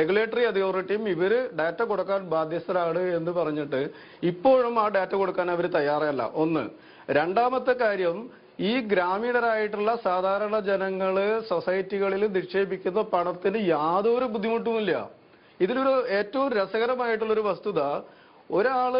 റെഗുലേറ്ററി അതോറിറ്റിയും ഇവർ ഡാറ്റ കൊടുക്കാൻ ബാധ്യസ്ഥരാണ് എന്ന് പറഞ്ഞിട്ട് ഇപ്പോഴും ആ ഡാറ്റ കൊടുക്കാൻ അവർ തയ്യാറല്ല. ഒന്ന്. രണ്ടാമത്തെ കാര്യം ഈ ഗ്രാമീണരായിട്ടുള്ള സാധാരണ ജനങ്ങൾ സൊസൈറ്റികളിൽ നിക്ഷേപിക്കുന്ന പണത്തിന് യാതൊരു ബുദ്ധിമുട്ടുമില്ല. ഇതിലൊരു ഏറ്റവും രസകരമായിട്ടുള്ള ഒരു വസ്തുത ഒരാൾ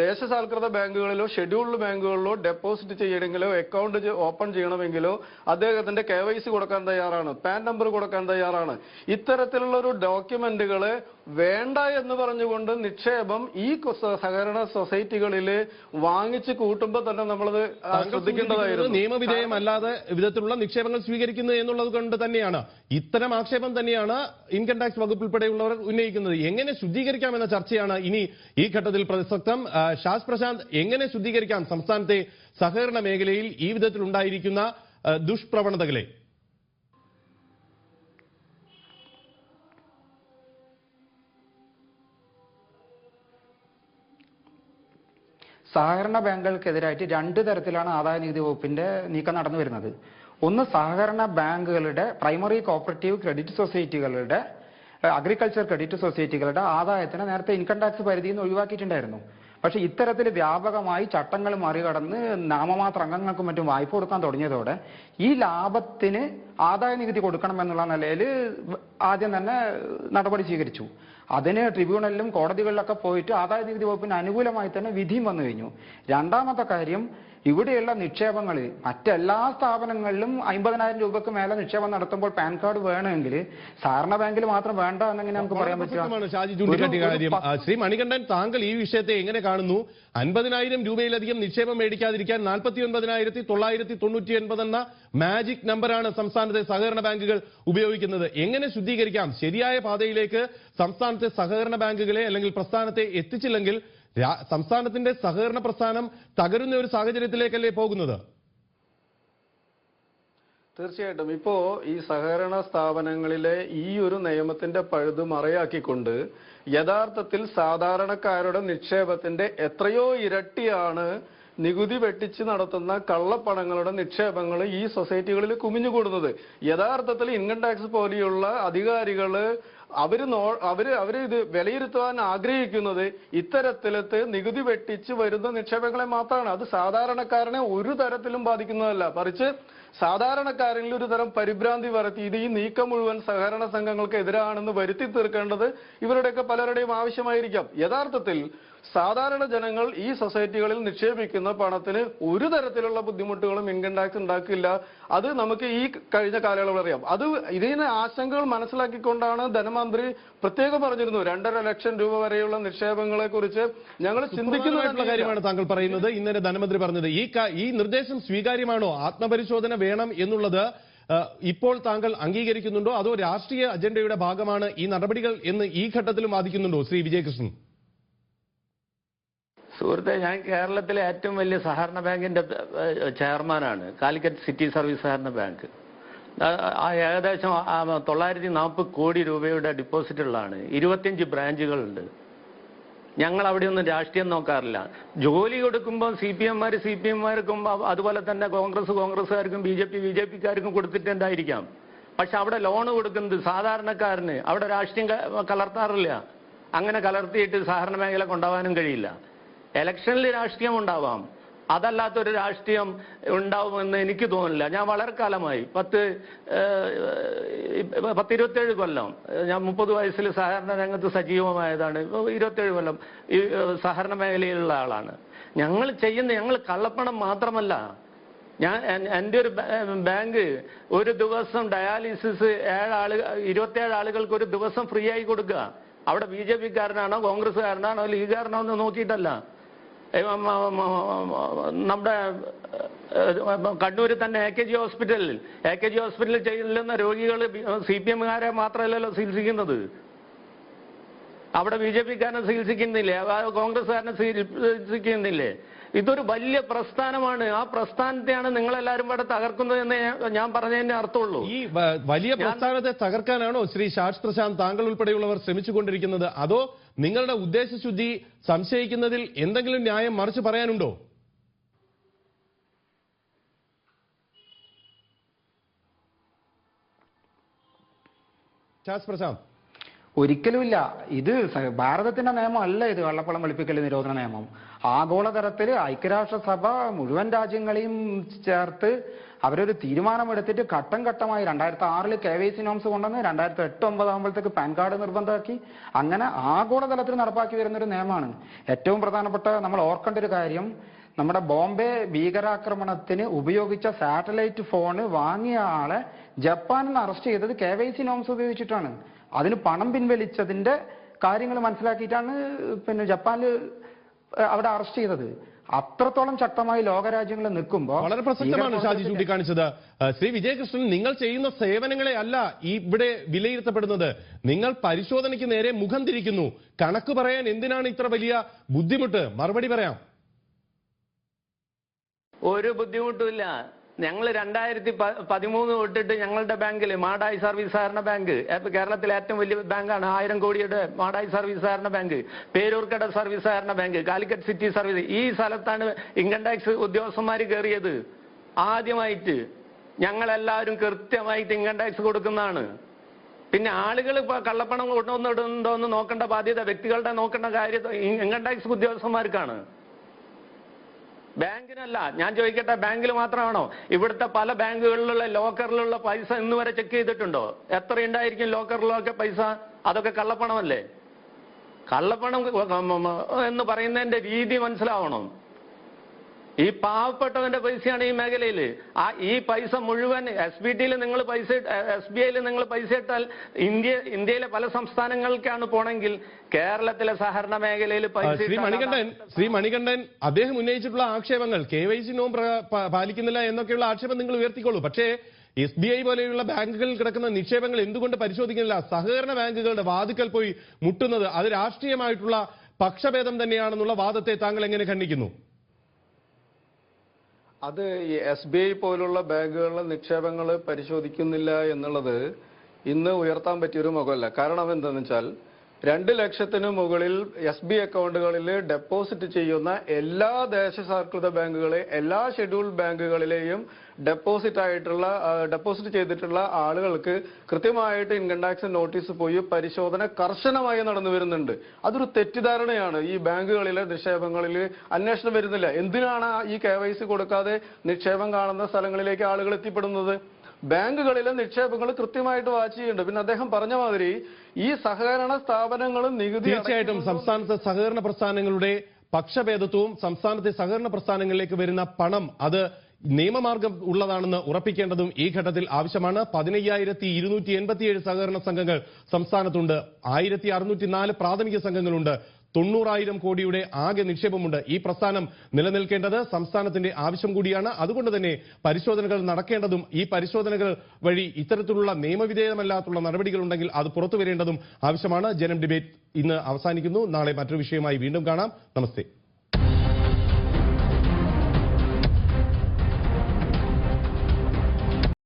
ദേശസാൽകൃത ബാങ്കുകളിലോ ഷെഡ്യൂൾഡ് ബാങ്കുകളിലോ ഡെപ്പോസിറ്റ് ചെയ്യണമെങ്കിലോ അക്കൗണ്ട് ഓപ്പൺ ചെയ്യണമെങ്കിലോ അദ്ദേഹത്തിന്റെ കെ വൈ സി കൊടുക്കാൻ തയ്യാറാണ് പാൻ നമ്പർ കൊടുക്കാൻ തയ്യാറാണ്. ഇത്തരത്തിലുള്ള ഒരു ഡോക്യുമെന്റുകൾ വേണ്ട എന്ന് പറഞ്ഞുകൊണ്ട് നിക്ഷേപം ഈ സഹകരണ സൊസൈറ്റികളിൽ വാങ്ങിച്ച് കൂട്ടുമ്പോൾ തന്നെ നമ്മളത് ശ്രദ്ധിക്കേണ്ടതായിരുന്നു നിയമവിധേയം അല്ലാതെ ശ്രദ്ധിക്കേണ്ടതായിരുന്നു നിയമവിധേയമല്ലാതെ വിധത്തിലുള്ള നിക്ഷേപങ്ങൾ സ്വീകരിക്കുന്നു എന്നുള്ളത് കൊണ്ട് തന്നെയാണ്. ഇത്തരം ആക്ഷേപം തന്നെയാണ് ഇൻകം ടാക്സ് വകുപ്പ് ഉൾപ്പെടെയുള്ളവർ ഉന്നയിക്കുന്നത്. എങ്ങനെ ശുദ്ധീകരിക്കാം എന്ന ചർച്ചയാണ് ഇനി ഈ ഘട്ടത്തിൽ പ്രസക്തം. ഷാസ് പ്രശാന്ത് എങ്ങനെ ശുദ്ധീകരിക്കാം സംസ്ഥാനത്തെ സഹകരണ മേഖലയിൽ ഈ വിധത്തിൽ ഉണ്ടായിരിക്കുന്ന ദുഷ്പ്രവണതകളെ? സഹകരണ ബാങ്കുകൾക്കെതിരായിട്ട് രണ്ട് തരത്തിലാണ് ആദായ നികുതി വകുപ്പിന്റെ നീക്കം നടന്നു വരുന്നത്. ഒന്ന് സഹകരണ ബാങ്കുകളുടെ പ്രൈമറി കോപ്പറേറ്റീവ് ക്രെഡിറ്റ് സൊസൈറ്റികളുടെ അഗ്രികൾച്ചർ ക്രെഡിറ്റ് സൊസൈറ്റികളുടെ ആദായത്തിന് നേരത്തെ ഇൻകം ടാക്സ് പരിധിയിൽ നിന്ന് ഒഴിവാക്കിയിട്ടുണ്ടായിരുന്നു. പക്ഷെ ഇത്തരത്തിൽ വ്യാപകമായി ചട്ടങ്ങൾ മറികടന്ന് നാമമാത്ര അംഗങ്ങൾക്കും മറ്റും വായ്പ കൊടുക്കാൻ തുടങ്ങിയതോടെ ഈ ലാഭത്തിന് ആദായ നികുതി കൊടുക്കണം എന്നുള്ള നിലയിൽ ആദ്യം തന്നെ നടപടി സ്വീകരിച്ചു. അതിന് ട്രിബ്യൂണലിലും കോടതികളിലൊക്കെ പോയിട്ട് ആദായ നികുതി വകുപ്പിന് അനുകൂലമായി തന്നെ വിധിയും വന്നു കഴിഞ്ഞു. രണ്ടാമത്തെ കാര്യം ഇവിടെയുള്ള നിക്ഷേപങ്ങളിൽ മറ്റെല്ലാ സ്ഥാപനങ്ങളിലും അമ്പതിനായിരം രൂപക്ക് മേലെ നിക്ഷേപം നടത്തുമ്പോൾ പാൻ കാർഡ് വേണമെങ്കിൽ സഹകരണ ബാങ്കിൽ മാത്രം വേണ്ട എന്നെങ്ങനെ നമുക്ക് പറയാൻ പറ്റുമോ ഷാജി ചൂണ്ടിക്കാട്ടിയ കാര്യം. ശ്രീ മണികണ്ഠൻ താങ്കൾ ഈ വിഷയത്തെ എങ്ങനെ കാണുന്നു? അൻപതിനായിരം രൂപയിലധികം നിക്ഷേപം മേടിക്കാതിരിക്കാൻ നാൽപ്പത്തി ഒൻപതിനായിരത്തി തൊള്ളായിരത്തി തൊണ്ണൂറ്റി ഒൻപത് എന്ന മാജിക് നമ്പറാണ് സംസ്ഥാനത്തെ സഹകരണ ബാങ്കുകൾ ഉപയോഗിക്കുന്നത്. എങ്ങനെ ശുദ്ധീകരിക്കാം? ശരിയായ പാതയിലേക്ക് സംസ്ഥാനത്തെ സഹകരണ ബാങ്കുകളെ അല്ലെങ്കിൽ പ്രസ്ഥാനത്തെ എത്തിച്ചില്ലെങ്കിൽ സംസ്ഥാനത്തിന്റെ സഹകരണ പ്രസ്ഥാനം തകരുന്ന ഒരു സാഹചര്യത്തിലേക്കല്ലേ പോകുന്നത്? തീർച്ചയായിട്ടും. ഇപ്പോ ഈ സഹകരണ സ്ഥാപനങ്ങളിലെ ഈ ഒരു നിയമത്തിന്റെ പഴുത് മറയാക്കിക്കൊണ്ട് യഥാർത്ഥത്തിൽ സാധാരണക്കാരുടെ നിക്ഷേപത്തിന്റെ എത്രയോ ഇരട്ടിയാണ് നികുതി വെട്ടിച്ച് നടത്തുന്ന കള്ളപ്പണങ്ങളുടെ നിക്ഷേപങ്ങൾ ഈ സൊസൈറ്റികളിൽ കുമിഞ്ഞുകൂടുന്നത്. യഥാർത്ഥത്തിൽ ഇൻകം ടാക്സ് പോലെയുള്ള അധികാരികൾ അവർ നോ അവർ അവർ ഇത് വിലയിരുത്തുവാൻ ആഗ്രഹിക്കുന്നത് ഇത്തരത്തിലത്തെ നികുതി വെട്ടിച്ച് വരുന്ന നിക്ഷേപങ്ങളെ മാത്രമാണ്. അത് സാധാരണക്കാരനെ ഒരു തരത്തിലും ബാധിക്കുന്നതല്ല. മറിച്ച് സാധാരണക്കാരിൽ ഒരു തരം പരിഭ്രാന്തി വരുത്തി ഇത് ഈ നീക്കം മുഴുവൻ സഹകരണ സംഘങ്ങൾക്ക് എതിരാണെന്ന് വരുത്തി തീർക്കേണ്ടത് ഇവരുടെയൊക്കെ പലരുടെയും ആവശ്യമായിരിക്കാം. യഥാർത്ഥത്തിൽ സാധാരണ ജനങ്ങൾ ഈ സൊസൈറ്റികളിൽ നിക്ഷേപിക്കുന്ന പണത്തിന് ഒരു തരത്തിലുള്ള ബുദ്ധിമുട്ടുകളും ഇൻകം ടാക്സ് ഉണ്ടാക്കില്ല. അത് നമുക്ക് ഈ കഴിഞ്ഞ കാലയളവിൽ അറിയാം. അത് ഇതിന് ആശങ്കകൾ മനസ്സിലാക്കിക്കൊണ്ടാണ് ധനമന്ത്രി പ്രത്യേകം പറഞ്ഞിരുന്നു. രണ്ടര ലക്ഷം രൂപ വരെയുള്ള നിക്ഷേപങ്ങളെ കുറിച്ച് ഞങ്ങൾ ചിന്തിക്കുന്ന കാര്യമാണ് താങ്കൾ പറയുന്നത്. ഇന്നലെ ധനമന്ത്രി പറഞ്ഞത് ഈ ഈ നിർദ്ദേശം സ്വീകാര്യമാണോ? ആത്മപരിശോധന വേണം എന്നുള്ളത് ഇപ്പോൾ താങ്കൾ അംഗീകരിക്കുന്നുണ്ടോ? അതോ രാഷ്ട്രീയ അജണ്ടയുടെ ഭാഗമാണ് ഈ നടപടികൾ എന്ന് ഈ ഘട്ടത്തിലും വാദിക്കുന്നുണ്ടോ ശ്രീ വിജയകൃഷ്ണൻ? സുഹൃത്തെ ഞാൻ കേരളത്തിലെ ഏറ്റവും വലിയ സഹകരണ ബാങ്കിന്റെ ചെയർമാനാണ്. കാലിക്കറ്റ് സിറ്റി സർവീസ് സഹകരണ ബാങ്ക്. ആ- ഏകദേശം തൊള്ളായിരത്തി നാൽപ്പത് കോടി രൂപയുടെ ഡിപ്പോസിറ്റ് ഉള്ളതാണ് ഇരുപത്തിയഞ്ച് ബ്രാഞ്ചുകളുണ്ട്. ഞങ്ങൾ അവിടെ ഒന്നും രാഷ്ട്രീയം നോക്കാറില്ല. ജോലി കൊടുക്കുമ്പോൾ സി പി എംമാർ സി പി എംമാർക്കും അതുപോലെ തന്നെ Congress കോൺഗ്രസ്സുകാർക്കും B J P B J പിക്കാർക്കും കൊടുത്തിട്ടുണ്ടായിരിക്കാം പക്ഷെ അവിടെ ലോണ് കൊടുക്കുന്നത് സാധാരണക്കാരന്. അവിടെ രാഷ്ട്രീയം കലർത്താറില്ല. അങ്ങനെ കലർത്തിയിട്ട് സഹകരണ മേഖല കൊണ്ടുപോകാനും കഴിയില്ല. ഇലക്ഷനിൽ രാഷ്ട്രീയം ഉണ്ടാവാം. അതല്ലാത്തൊരു രാഷ്ട്രീയം ഉണ്ടാവുമെന്ന് എനിക്ക് തോന്നില്ല ഞാൻ വളരെ കാലമായി പത്ത് പത്തിരുപത്തേഴ് കൊല്ലം ഞാൻ മുപ്പത് വയസ്സിൽ സഹകരണ രംഗത്ത് സജീവമായതാണ്. ഇരുപത്തേഴ് കൊല്ലം ഈ സഹകരണ മേഖലയിലുള്ള ആളാണ്. ഞങ്ങൾ ചെയ്യുന്ന ഞങ്ങൾ കള്ളപ്പണം മാത്രമല്ല. ഞാൻ എൻ- എന്റെ ഒരു ബാങ്ക് ഒരു ദിവസം ഡയാലിസിസ് ഏഴാൾ ഇരുപത്തേഴ് ആളുകൾക്ക് ഒരു ദിവസം ഫ്രീ ആയി കൊടുക്കുക. അവിടെ ബി ജെ പിക്കാരനാണോ കോൺഗ്രസ്സുകാരനാണോ ലീഗുകാരനാണോ എന്ന് നോക്കിയിട്ടല്ല. നമ്മുടെ കണ്ണൂരിൽ തന്നെ എ കെ ജി ഹോസ്പിറ്റലിൽ എ കെ ജി ഹോസ്പിറ്റലിൽ ചെയ്യുന്ന രോഗികൾ സി പി എമ്മുകാരെ മാത്രമല്ലല്ലോ ചികിത്സിക്കുന്നത്. അവിടെ ബി ജെ പിക്കാരനെ ചികിത്സിക്കുന്നില്ലേ? കോൺഗ്രസ്സുകാരനെ ചികിത്സിക്കുന്നില്ലേ? ഇതൊരു വലിയ പ്രസ്ഥാനമാണ്. ആ പ്രസ്ഥാനത്തെയാണ് നിങ്ങളെല്ലാവരും ഇവിടെ തകർക്കുന്നത് എന്ന് ഞാൻ- ഞാൻ പറഞ്ഞതിന്റെ അർത്ഥമുള്ളൂ. ഈ വലിയ പ്രസ്ഥാനത്തെ തകർക്കാനാണോ ശ്രീ ഷാജ് പ്രശാന്ത് താങ്കൾ ഉൾപ്പെടെയുള്ളവർ ശ്രമിച്ചുകൊണ്ടിരിക്കുന്നത്? അതോ നിങ്ങളുടെ ഉദ്ദേശശുദ്ധി സംശയിക്കുന്നതിൽ എന്തെങ്കിലും ന്യായം മറിച്ച് പറയാനുണ്ടോ? പ്രശാന്ത്. ഒരിക്കലുമില്ല. ഇത് ഭാരതത്തിന്റെ നിയമമല്ല ഇത് കള്ളപ്പണം വെളുപ്പിക്കൽ നിരോധന നിയമം. ആഗോളതലത്തിൽ ഐക്യരാഷ്ട്രസഭ മുഴുവൻ രാജ്യങ്ങളെയും ചേർത്ത് അവരൊരു തീരുമാനമെടുത്തിട്ട് ഘട്ടം ഘട്ടമായി രണ്ടായിരത്തി ആറിൽ കെ വൈ സി നോംസ് കൊണ്ടുവന്ന് രണ്ടായിരത്തി എട്ട് ഒമ്പത് ആകുമ്പോഴത്തേക്ക് പാൻ കാർഡ് നിർബന്ധമാക്കി. അങ്ങനെ ആഗോളതലത്തിൽ നടപ്പാക്കി വരുന്ന ഒരു നിയമമാണ്. ഏറ്റവും പ്രധാനപ്പെട്ട നമ്മൾ ഓർക്കേണ്ട ഒരു കാര്യം നമ്മുടെ ബോംബെ ഭീകരാക്രമണത്തിന് ഉപയോഗിച്ച സാറ്റലൈറ്റ് ഫോണ് വാങ്ങിയ ആളെ ജപ്പാനിൽ അറസ്റ്റ് ചെയ്തത് കെ വൈ സി നോംസ് ഉപയോഗിച്ചിട്ടാണ്. അതിന് പണം പിൻവലിച്ചതിന്റെ കാര്യങ്ങൾ മനസ്സിലാക്കിയിട്ടാണ് പിന്നെ ജപ്പാനിൽ അവിടെ അറസ്റ്റ് ചെയ്തത്. അത്രത്തോളം ശക്തമായി ലോകരാജ്യങ്ങൾ നിൽക്കുമ്പോൾ വളരെ പ്രസക്തമാണ് ഷാജി ചൂണ്ടിക്കാണിച്ചത്. ശ്രീ വിജയകൃഷ്ണൻ നിങ്ങൾ ചെയ്യുന്ന സേവനങ്ങളെ അല്ല ഇവിടെ വിലയിരുത്തപ്പെടുന്നത്. നിങ്ങൾ പരിശോധനയ്ക്ക് നേരെ മുഖം തിരിക്കുന്നു. കണക്ക് പറയാൻ എന്തിനാണ് ഇത്ര വലിയ ബുദ്ധിമുട്ട്? മറുപടി പറയാം. ഒരു ബുദ്ധിമുട്ടുമില്ല. ഞങ്ങൾ രണ്ടായിരത്തി പതിമൂന്ന് തൊട്ടിട്ട് ഞങ്ങളുടെ ബാങ്കിൽ മാടായി സർവീസ് സഹകരണ ബാങ്ക് കേരളത്തിലെ ഏറ്റവും വലിയ ബാങ്കാണ് ആയിരം കോടിയുടെ മാടായി സർവീസ് സഹകരണ ബാങ്ക്. പേരൂർക്കട സർവീസ് സഹകരണ ബാങ്ക് കാലിക്കറ്റ് സിറ്റി സർവീസ്. ഈ സ്ഥലത്താണ് ഇൻകം ടാക്സ് ഉദ്യോഗസ്ഥന്മാർ കയറിയത് ആദ്യമായിട്ട് ഞങ്ങളെല്ലാവരും കൃത്യമായിട്ട് ഇൻകം ടാക്സ് കൊടുക്കുന്നതാണ്. പിന്നെ ആളുകൾ കള്ളപ്പണം കൊണ്ടുവന്നിടുന്നുണ്ടോ എന്ന് നോക്കേണ്ട ബാധ്യത വ്യക്തികളുടെ നോക്കേണ്ട കാര്യം ഇൻകം ടാക്സ് ഉദ്യോഗസ്ഥന്മാർക്കാണ്. ബാങ്കിനല്ല ഞാൻ ചോദിക്കട്ടെ ബാങ്കിൽ മാത്രമാണോ? ഇവിടുത്തെ പല ബാങ്കുകളിലുള്ള ലോക്കറിലുള്ള പൈസ ഇന്ന് വരെ ചെക്ക് ചെയ്തിട്ടുണ്ടോ? എത്ര ഉണ്ടായിരിക്കും ലോക്കറിലൊക്കെ പൈസ? അതൊക്കെ കള്ളപ്പണമല്ലേ? കള്ളപ്പണം എന്ന് പറയുന്നതിന്റെ രീതി മനസ്സിലാവണം. ഈ പാവപ്പെട്ടവന്റെ പൈസയാണ് ഈ മേഖലയിൽ ആ ഈ പൈസ മുഴുവൻ എസ് ബി ടിയിൽ നിങ്ങൾ പൈസ എസ് ബി ഐയിൽ നിങ്ങൾ പൈസ ഇട്ടാൽ ഇന്ത്യ ഇന്ത്യയിലെ പല സംസ്ഥാനങ്ങൾക്കാണ് പോണെങ്കിൽ കേരളത്തിലെ സഹകരണ മേഖലയിൽ പൈസ ശ്രീ മണികണ്ഠൻ ശ്രീ മണികണ്ഠൻ അദ്ദേഹം ഉന്നയിച്ചിട്ടുള്ള ആക്ഷേപങ്ങൾ കെ വൈ സി നോം പാലിക്കുന്നില്ല എന്നൊക്കെയുള്ള ആക്ഷേപം നിങ്ങൾ ഉയർത്തിക്കോളൂ. പക്ഷേ എസ് ബി ഐ പോലെയുള്ള ബാങ്കുകളിൽ കിടക്കുന്ന നിക്ഷേപങ്ങൾ എന്തുകൊണ്ട് പരിശോധിക്കുന്നില്ല? സഹകരണ ബാങ്കുകളുടെ വാതുക്കൽ പോയി മുട്ടുന്നത് അത് രാഷ്ട്രീയമായിട്ടുള്ള പക്ഷഭേദം തന്നെയാണെന്നുള്ള വാദത്തെ താങ്കൾ എങ്ങനെ ഖണ്ഡിക്കുന്നു? അത് എസ് ബി ഐ പോലുള്ള ബാങ്കുകളിലെ നിക്ഷേപങ്ങൾ പരിശോധിക്കുന്നില്ല എന്നുള്ളത് ഇന്ന് ഉയർത്താൻ പറ്റിയൊരു മുഖമല്ല. കാരണം എന്താണെന്ന് വെച്ചാൽ രണ്ട് ലക്ഷത്തിന് മുകളിൽ എസ് ബി അക്കൗണ്ടുകളിൽ ഡെപ്പോസിറ്റ് ചെയ്യുന്ന എല്ലാ ദേശസാൽകൃത ബാങ്കുകളെ എല്ലാ ഷെഡ്യൂൾഡ് ബാങ്കുകളിലെയും ഡെപ്പോസിറ്റ് ആയിട്ടുള്ള ഡെപ്പോസിറ്റ് ചെയ്തിട്ടുള്ള ആളുകൾക്ക് കൃത്യമായിട്ട് ഇൻകം ടാക്സ് നോട്ടീസ് പോയി പരിശോധന കർശനമായി നടന്നു വരുന്നുണ്ട്. അതൊരു തെറ്റിദ്ധാരണയാണ്. ഈ ബാങ്കുകളിലെ നിക്ഷേപങ്ങളിൽ അന്വേഷണം വരുന്നില്ല. എന്തിനാണ് ഈ കെ കൊടുക്കാതെ നിക്ഷേപം കാണുന്ന സ്ഥലങ്ങളിലേക്ക് ആളുകൾ എത്തിപ്പെടുന്നത്? ബാങ്കുകളിലെ നിക്ഷേപങ്ങൾ കൃത്യമായിട്ട് വാച്ച് ചെയ്യുന്നുണ്ട്. പിന്നെ അദ്ദേഹം പറഞ്ഞ മാതിരി ഈ സഹകരണ സ്ഥാപനങ്ങളും നികുതി തീർച്ചയായിട്ടും സംസ്ഥാനത്തെ സഹകരണ പ്രസ്ഥാനങ്ങളുടെ പക്ഷഭേദത്വവും സംസ്ഥാനത്തെ സഹകരണ പ്രസ്ഥാനങ്ങളിലേക്ക് വരുന്ന പണം അത് നിയമമാർഗം ഉള്ളതാണെന്ന് ഉറപ്പിക്കേണ്ടതും ഈ ഘട്ടത്തിൽ ആവശ്യമാണ്. പതിനയ്യായിരത്തി ഇരുന്നൂറ്റി എൺപത്തിയേഴ് സഹകരണ സംഘങ്ങൾ സംസ്ഥാനത്തുണ്ട്. ആയിരത്തി അറുന്നൂറ്റി നാല് പ്രാഥമിക സംഘങ്ങളുണ്ട്. തൊണ്ണൂറായിരം കോടിയുടെ ആകെ നിക്ഷേപമുണ്ട് ഈ പ്രസ്ഥാനം നിലനിൽക്കേണ്ടത് സംസ്ഥാനത്തിന്റെ ആവശ്യം കൂടിയാണ്. അതുകൊണ്ട് തന്നെ പരിശോധനകൾ നടക്കേണ്ടതും ഈ പരിശോധനകൾ വഴി ഇത്തരത്തിലുള്ള നിയമവിധേയമല്ലാത്തുള്ള നടപടികൾ ഉണ്ടെങ്കിൽ അത് പുറത്തുവരേണ്ടതും ആവശ്യമാണ്. ജനം ഡിബേറ്റ് ഇന്ന് അവസാനിക്കുന്നു. നാളെ മറ്റൊരു വിഷയമായി വീണ്ടും കാണാം. നമസ്തേ.